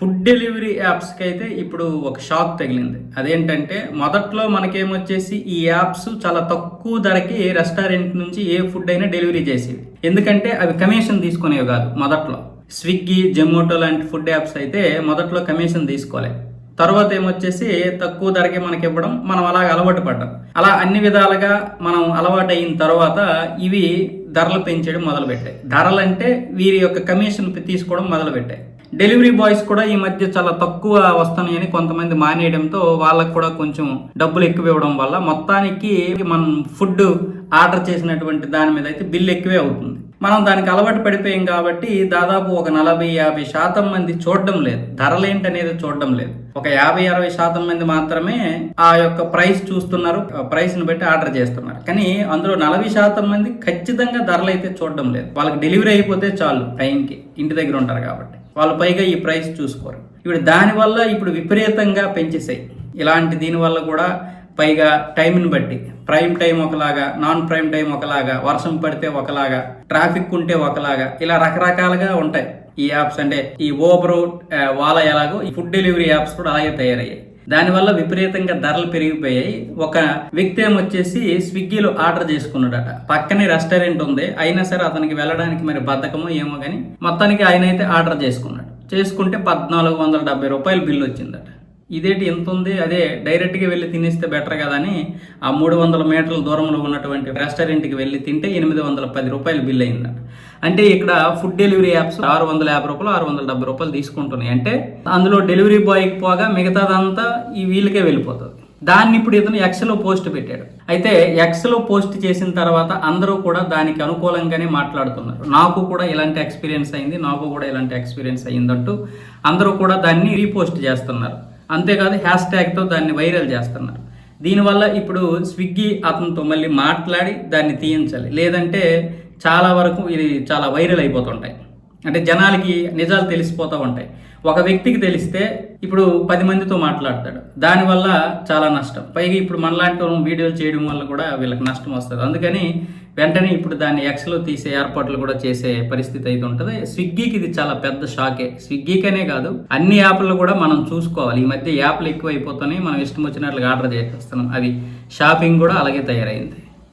Food delivery యాప్స్కి అయితే ఇప్పుడు ఒక షాక్ తగిలింది. అదేంటంటే మొదట్లో మనకేమొచ్చేసి ఈ యాప్స్ చాలా తక్కువ ధరకి రెస్టారెంట్ నుంచి ఏ ఫుడ్ అయినా డెలివరీ చేసేవి. ఎందుకంటే అవి కమిషన్ తీసుకునేవి కాదు మొదట్లో. స్విగ్గీ జొమాటో లాంటి ఫుడ్ యాప్స్ అయితే మొదట్లో కమిషన్ తీసుకోలే. తర్వాత ఏమొచ్చేసి తక్కువ ధరకే మనకి ఇవ్వడం మనం అలాగ అలవాటు పడ్డాం. అలా అన్ని విధాలుగా మనం అలవాటు అయిన తర్వాత ఇవి ధరలు పెంచడం మొదలుపెట్టాయి. ధరలు అంటే వీరి యొక్క కమిషన్ తీసుకోవడం మొదలుపెట్టాయి. డెలివరీ బాయ్స్ కూడా ఈ మధ్య చాలా తక్కువ వస్తున్నాయని కొంతమంది మానేయడంతో వాళ్ళకు కూడా కొంచెం డబ్బులు ఎక్కువ ఇవ్వడం వల్ల మొత్తానికి మనం ఫుడ్ ఆర్డర్ చేసినటువంటి దాని మీద అయితే బిల్ ఎక్కువే అవుతుంది. మనం దానికి అలవాటు పడిపోయాం కాబట్టి దాదాపు ఒక నలభై యాభై శాతం మంది చూడడం లేదు. ధరలేంటి అనేది చూడడం లేదు. ఒక యాభై అరవై శాతం మంది మాత్రమే ఆ యొక్క ప్రైస్ చూస్తున్నారు ప్రైస్ని బట్టి ఆర్డర్ చేస్తున్నారు. కానీ అందులో నలభై శాతం మంది ఖచ్చితంగా ధరలు అయితే చూడడం లేదు. వాళ్ళకి డెలివరీ అయిపోతే చాలు టైంకి. ఇంటి దగ్గర ఉంటారు కాబట్టి. వాళ్ళు పైగా ఈ ప్రైస్ చూసుకోరు. ఇప్పుడు దానివల్ల ఇప్పుడు విపరీతంగా పెంచేసాయి ఇలాంటి దీనివల్ల కూడా పైగా టైంని బట్టి ప్రైమ్ టైం ఒకలాగా నాన్ ప్రైమ్ టైం ఒకలాగా వర్షం పడితే ఒకలాగా ట్రాఫిక్ ఉంటే ఒకలాగా ఇలా రకరకాలుగా ఉంటాయి ఈ యాప్స్. అంటే ఈ ఓబ్రో వాలా ఎలాగో ఈ ఫుడ్ డెలివరీ యాప్స్ కూడా అలాగే తయారయ్యాయి. దానివల్ల విపరీతంగా ధరలు పెరిగిపోయాయి. ఒక వ్యక్తి ఏమొచ్చేసి స్విగ్గీలో ఆర్డర్ చేసుకున్నాడట. పక్కనే రెస్టారెంట్ ఉంది. అయినా సరే అతనికి వెళ్ళడానికి మరి బద్ధకమో ఏమో కానీ మొత్తానికి ఆయన అయితే ఆర్డర్ చేసుకున్నాడు. చేసుకుంటే పద్నాలుగు వందల డెబ్బై రూపాయలు బిల్లు వచ్చిందట. ఇదేంటి ఎంత ఉంది? అదే డైరెక్ట్గా వెళ్ళి తినేస్తే బెటర్ కదా అని ఆ మూడు వందల మీటర్ల దూరంలో ఉన్నటువంటి రెస్టారెంట్కి వెళ్ళి తింటే ఎనిమిది వందల పది రూపాయలు బిల్ అయిందట. అంటే ఇక్కడ ఫుడ్ డెలివరీ యాప్స్ ఆరు వందల యాభై రూపాయలు ఆరు వందల డెబ్బై రూపాయలు తీసుకుంటున్నాయి. అంటే అందులో డెలివరీ బాయ్కి పోగా మిగతాదంతా ఈ వీళ్ళకే వెళ్ళిపోతుంది. దాన్ని ఇప్పుడు ఇతను ఎక్స్లో పోస్ట్ పెట్టాడు. అయితే ఎక్స్లో పోస్ట్ చేసిన తర్వాత అందరూ కూడా దానికి అనుకూలంగానే మాట్లాడుతున్నారు. నాకు కూడా ఇలాంటి ఎక్స్పీరియన్స్ అయింది నాకు కూడా ఇలాంటి ఎక్స్పీరియన్స్ అయిందంటూ అందరూ కూడా దాన్ని రీపోస్ట్ చేస్తున్నారు. అంతేకాదు హ్యాష్ ట్యాగ్తో దాన్ని వైరల్ చేస్తున్నారు. దీనివల్ల ఇప్పుడు స్విగ్గీ అతనితో మళ్ళీ మాట్లాడి దాన్ని తీయించాలి. లేదంటే చాలా వరకు ఇది చాలా వైరల్ అయిపోతుంటాయి. అంటే జనాలకి నిజాలు తెలిసిపోతూ ఉంటాయి. ఒక వ్యక్తికి తెలిస్తే ఇప్పుడు పది మందితో మాట్లాడతాడు. దానివల్ల చాలా నష్టం. పైగా ఇప్పుడు మనలాంటి వీడియోలు చేయడం వల్ల కూడా వీళ్ళకి నష్టం వస్తుంది. అందుకని వెంటనే ఇప్పుడు దాన్ని ఎక్స్లో తీసే ఏర్పాట్లు కూడా చేసే పరిస్థితి అయితే ఉంటుంది. స్విగ్గీకి ఇది చాలా పెద్ద షాకే. స్విగ్గీకనే కాదు అన్ని యాప్లు కూడా మనం చూసుకోవాలి. ఈ మధ్య యాప్లు ఎక్కువ అయిపోతున్నాయి మనం ఇష్టం వచ్చినట్లుగా ఆర్డర్ చేసేస్తున్నాం. అది షాపింగ్ కూడా అలాగే తయారైంది.